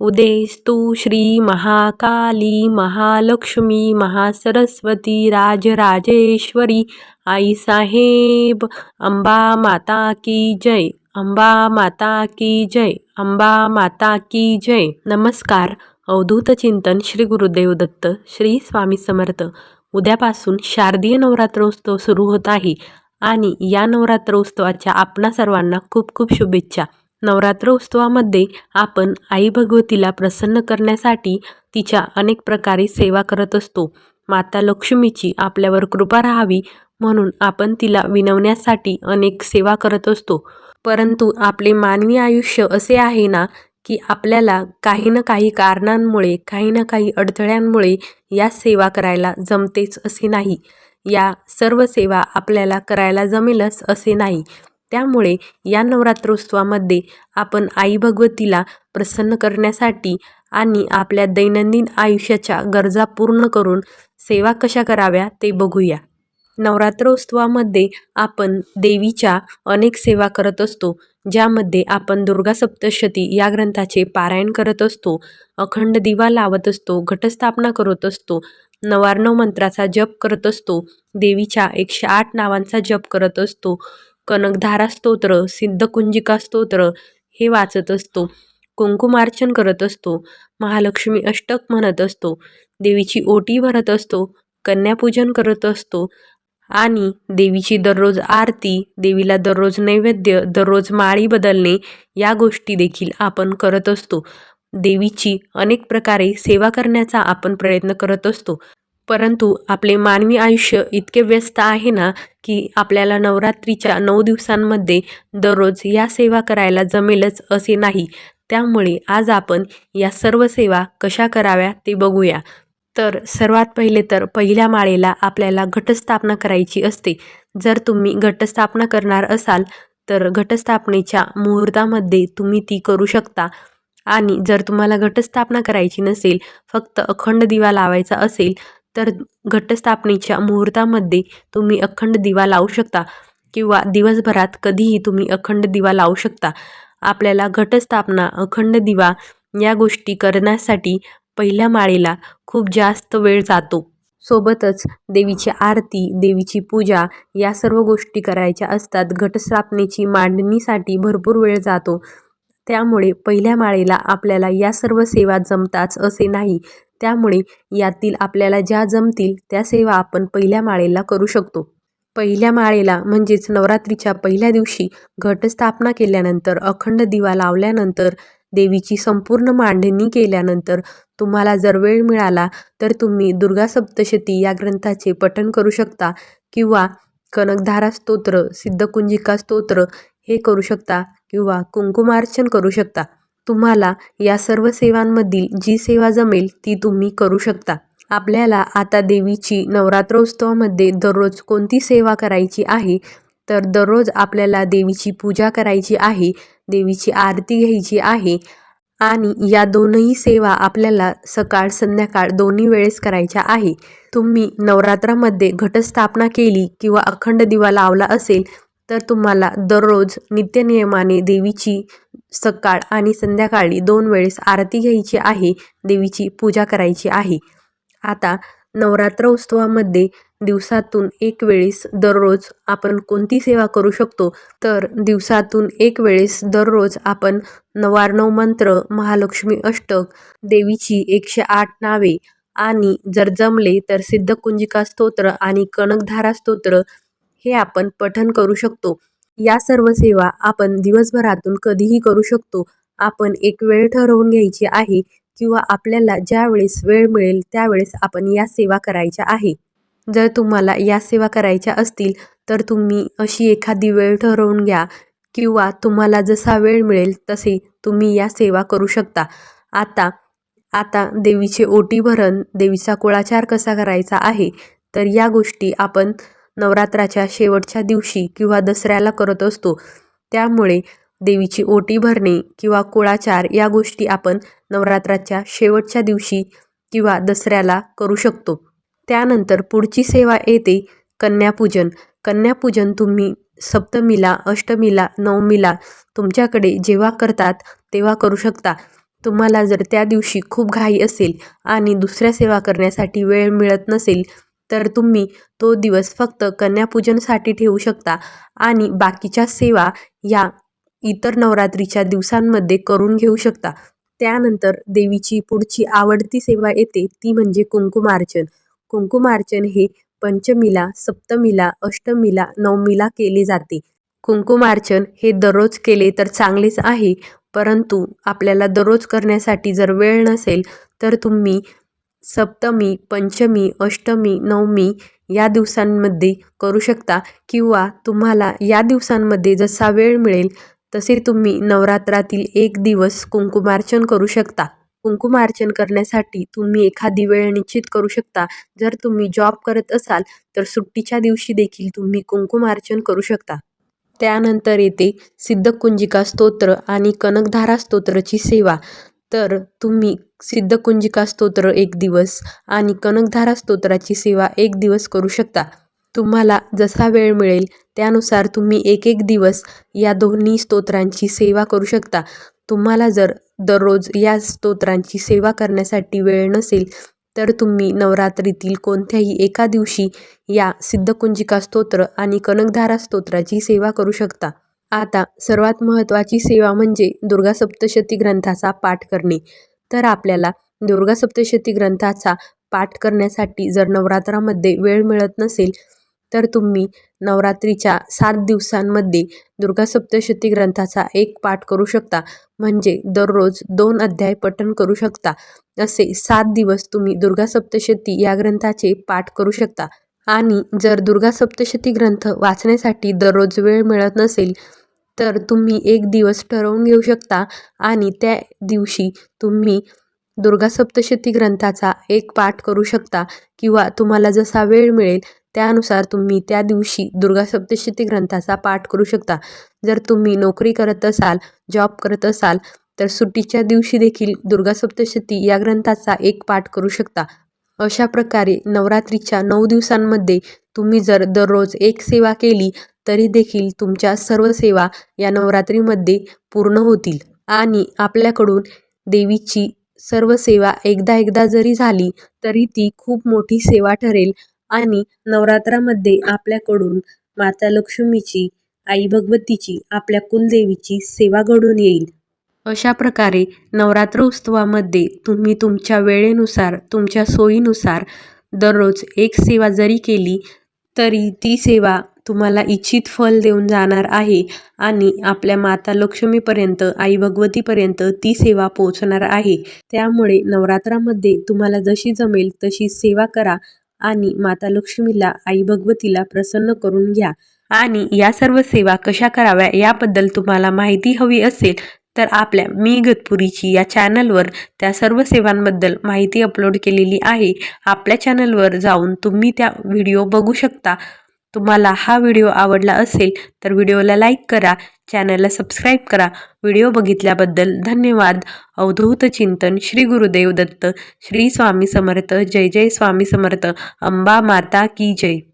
उदेस्तु श्री महाकाली महालक्ष्मी महासरस्वती राजराजेश्वरी आई साहेब अंबा माता की जय अंबा माता की जय अंबा माता की जय। नमस्कार अवधूत चिंतन श्री गुरुदेव दत्त श्री स्वामी समर्थ. उद्यापासून शारदीय नवरात्रोत्सव सुरू होत आहे आणि या नवरात्रोत्सवाच्या आपणा सर्वांना खूप खूप शुभेच्छा. नवरात्र उत्सवामध्ये आपण आई भगवतीला प्रसन्न करण्यासाठी तिच्या अनेक प्रकारे सेवा करत असतो. माता लक्ष्मीची आपल्यावर कृपा राहावी म्हणून आपण तिला विनवण्यासाठी अनेक सेवा करत असतो. परंतु आपले मानवी आयुष्य असे आहे ना की आपल्याला काही ना काही कारणांमुळे काही ना काही अडथळ्यांमुळे या सेवा करायला जमतेच असे नाही. या सर्व सेवा आपल्याला करायला जमेलच असे नाही. त्यामुळे या नवरात्रोत्सवामध्ये आपण आई भगवतीला प्रसन्न करण्यासाठी आणि आपल्या दैनंदिन आयुष्याच्या गरजा पूर्ण करून सेवा कशा कराव्या ते बघूया. नवरात्रोत्सवामध्ये आपण देवीच्या अनेक सेवा करत असतो ज्यामध्ये आपण दुर्गा सप्तशती या ग्रंथाचे पारायण करत असतो अखंड दिवा लावत असतो घटस्थापना करत असतो नवार्णव मंत्राचा जप करत असतो देवीच्या एकशे आठ नावांचा जप करत असतो कनकधारा स्तोत्र सिद्धकुंजिका स्तोत्र हे वाचत असतो. कुंकुमार्चन करत असतो. महालक्ष्मी अष्टक म्हणत असतो. देवीची ओटी भरत असतो. कन्यापूजन करत असतो. आणि देवीची दररोज आरती देवीला दररोज नैवेद्य दररोज माळी बदलणे या गोष्टी देखील आपण करत असतो. देवीची अनेक प्रकारे सेवा करण्याचा आपण प्रयत्न करत असतो. परंतु आपले मानवी आयुष्य इतके व्यस्त आहे ना की आपल्याला नवरात्रीच्या नऊ दिवसांमध्ये दररोज या सेवा करायला जमेलच असे नाही. त्यामुळे आज आपण या सर्व सेवा कशा कराव्या ते बघूया. तर सर्वात पहिले तर पहिल्या माळेला आपल्याला घटस्थापना करायची असते. जर तुम्ही घटस्थापना करणार असाल तर घटस्थापनेच्या मुहूर्तामध्ये तुम्ही ती करू शकता. आणि जर तुम्हाला घटस्थापना करायची नसेल फक्त अखंड दिवा लावायचा असेल तर घटस्थापनेच्या मुहूर्तामध्ये तुम्ही अखंड दिवा लावू शकता किंवा दिवसभरात कधीही तुम्ही अखंड दिवा लावू शकता. आपल्याला घटस्थापना अखंड दिवा या गोष्टी करण्यासाठी पहिल्या माळेला खूप जास्त वेळ जातो. सोबतच देवीची आरती देवीची पूजा या सर्व गोष्टी करायच्या असतात. घटस्थापनेची मांडणीसाठी भरपूर वेळ जातो. त्यामुळे पहिल्या माळेला आपल्याला या सर्व सेवा जमताच असे नाही. त्यामुळे यातील आपल्याला ज्या जमतील त्या सेवा आपण पहिल्या माळेला करू शकतो. पहिल्या माळेला म्हणजेच नवरात्रीच्या पहिल्या दिवशी घटस्थापना केल्यानंतर अखंड दिवा लावल्यानंतर देवीची संपूर्ण मांडणी केल्यानंतर तुम्हाला जर वेळ मिळाला तर तुम्ही दुर्गा सप्तशती या ग्रंथाचे पठण करू शकता किंवा कनकधारा स्तोत्र सिद्धकुंजिका स्तोत्र हे करू शकता किंवा कुंकुमार्चन करू शकता. तुम्हाला या सर्व सेवांमधील जी सेवा जमेल ती तुम्ही करू शकता. आपल्याला आता देवीची नवरात्रोत्सवामध्ये दररोज कोणती सेवा करायची आहे? तर दररोज आपल्याला देवीची पूजा करायची आहे देवीची आरती घ्यायची आहे आणि या दोनही सेवा आपल्याला सकाळ संध्याकाळ दोन्ही वेळेस करायच्या आहे. तुम्ही नवरात्रामध्ये घटस्थापना केली किंवा अखंड दिवा लावला असेल तर तुम्हाला दररोज नित्यनियमाने देवीची सकाळ आणि संध्याकाळी दोन वेळेस आरती घ्यायची आहे देवीची पूजा करायची आहे. आता नवरात्र उत्सवामध्ये दिवसातून एक वेळेस दररोज आपण कोणती सेवा करू शकतो? तर दिवसातून एक वेळेस दररोज आपण नवार्णव मंत्र महालक्ष्मी अष्टक देवीची एकशे आठ नावे आणि जर जमले तर सिद्धकुंजिका स्तोत्र आणि कणकधारा स्तोत्र हे आपण पठन करू शकतो. या सर्व सेवा आपण दिवसभरातून कधीही करू शकतो. आपण एक वेळ ठरवून घ्यायची आहे किंवा आपल्याला ज्यावेळेस वेळ मिळेल त्यावेळेस आपण या सेवा करायच्या आहे. जर तुम्हाला या सेवा करायच्या असतील तर तुम्ही अशी एखादी वेळ ठरवून घ्या किंवा तुम्हाला जसा वेळ मिळेल तसे तुम्ही या सेवा करू शकता. आता आता देवीचे ओटी भरण देवीचा कुळाचार कसा करायचा आहे तर या गोष्टी आपण नवरात्राच्या शेवटच्या दिवशी किंवा दसऱ्याला करत असतो. त्यामुळे देवीची ओटी भरणे किंवा कुळाचार या गोष्टी आपण नवरात्राच्या शेवटच्या दिवशी किंवा दसऱ्याला करू शकतो. त्यानंतर पुढची सेवा येते कन्यापूजन. कन्यापूजन तुम्ही सप्तमीला अष्टमीला नवमीला तुमच्याकडे जेव्हा करतात तेव्हा करू शकता. तुम्हाला जर त्या दिवशी खूप घाई असेल आणि दुसऱ्या सेवा करण्यासाठी वेळ मिळत नसेल तर तुम्ही तो दिवस फक्त कन्यापूजनसाठी ठेवू शकता. आणि बाकीच्या सेवा या इतर नवरात्रीच्या दिवसांमध्ये करून घेऊ शकता. त्यानंतर देवीची पुढची आवडती सेवा येते ती म्हणजे कुंकुमार्चन कुंकुमार्चन हे पंचमीला सप्तमीला अष्टमीला नवमीला केले जाते. कुंकुमार्चन हे दररोज केले तर चांगलेच आहे परंतु आपल्याला दररोज करण्यासाठी जर वेळ नसेल तर तुम्ही सप्तमी पंचमी अष्टमी नवमी या दिवसांमध्ये करू शकता किंवा तुम्हाला या दिवसांमध्ये जसा वेळ मिळेल तसे तुम्ही नवरात्रातील एक दिवस कुंकुमार्चन करू शकता. कुंकुमार्चन करण्यासाठी तुम्ही एखादी वेळ निश्चित करू शकता. जर तुम्ही जॉब करत असाल तर सुट्टीच्या दिवशी देखील तुम्ही कुंकुमार्चन करू शकता. त्यानंतर येते सिद्धकुंजिका स्तोत्र आणि कनकधारा स्तोत्रची सेवा. तर तुम्ही सिद्धकुंजिका स्तोत्र एक दिवस आणि कनकधारा स्तोत्राची सेवा एक दिवस करू शकता. तुम्हाला जसा वेळ मिळेल त्यानुसार तुम्ही एक एक दिवस या दोन्ही स्तोत्रांची सेवा करू शकता. तुम्हाला जर दररोज या स्तोत्रांची सेवा करण्यासाठी वेळ नसेल तर तुम्ही नवरात्रीतील कोणत्याही एका दिवशी या सिद्धकुंजिका स्तोत्र आणि कनकधारा स्तोत्राची सेवा करू शकता. आता सर्वात महत्त्वाची सेवा म्हणजे दुर्गा सप्तशती ग्रंथाचा पाठ करणे. तर आपल्याला दुर्गा सप्तशती ग्रंथाचा पाठ करण्यासाठी जर नवरात्रामध्ये वेळ मिळत नसेल तर तुम्ही नवरात्रीच्या सात दिवसांमध्ये दुर्गा सप्तशती ग्रंथाचा एक पाठ करू शकता. म्हणजे दररोज दोन अध्याय पठण करू शकता. असे सात दिवस तुम्ही दुर्गा सप्तशती या ग्रंथाचे पाठ करू शकता. आणि जर दुर्गा सप्तशती ग्रंथ वाचण्यासाठी दररोज वेळ मिळत नसेल तर तुम्ही एक दिवस ठरवून घेऊ शकता आणि त्या दिवशी तुम्ही दुर्गा सप्तशती ग्रंथाचा एक पाठ करू शकता किंवा तुम्हाला जसा वेळ मिळेल त्यानुसार तुम्ही त्या दिवशी दुर्गा सप्तशती ग्रंथाचा पाठ करू शकता. जर तुम्ही नोकरी करत असाल जॉब करत असाल तर सुट्टीच्या दिवशी देखील दुर्गा सप्तशती या ग्रंथाचा एक पाठ करू शकता. अशा प्रकारे नवरात्रीच्या नऊ दिवसांमध्ये तुम्ही जर दररोज एक सेवा केली तरी देखील तुमच्या सर्व सेवा या नवरात्रीमध्ये पूर्ण होतील. आणि आपल्याकडून देवीची सर्व सेवा एकदा एकदा जरी झाली तरी ती खूप मोठी सेवा ठरेल. आणि नवरात्रामध्ये आपल्याकडून माता लक्ष्मीची आई भगवतीची आपल्या कुलदेवीची सेवा घडून येईल. अशा प्रकारे नवरात्र उत्सवामध्ये तुम्ही तुमच्या वेळेनुसार तुमच्या सोयीनुसार दररोज एक सेवा जरी केली तरी ती सेवा तुम्हाला इच्छित फल देऊन जाणार आहे आणि आपल्या माता लक्ष्मीपर्यंत आई भगवतीपर्यंत ती सेवा पोहोचणार आहे. त्यामुळे नवरात्रामध्ये तुम्हाला जशी जमेल तशी सेवा करा आणि माता लक्ष्मीला आई भगवतीला प्रसन्न करून घ्या. आणि या सर्व सेवा कशा कराव्या याबद्दल तुम्हाला माहिती हवी असेल तर आपल्या मी गतपुरीची या चॅनलवर त्या सर्व सेवांबद्दल माहिती अपलोड केलेली आहे. आपल्या चॅनलवर जाऊन तुम्ही त्या व्हिडिओ बघू शकता. तुम्हाला हा व्हिडिओ आवडला असेल तर व्हिडिओला लाईक करा चॅनलला सबस्क्राईब करा. व्हिडिओ बघितल्याबद्दल धन्यवाद. अवधूत चिंतन श्री गुरुदेव दत्त. श्री स्वामी समर्थ. जय जय स्वामी समर्थ. अंबा माता की जय.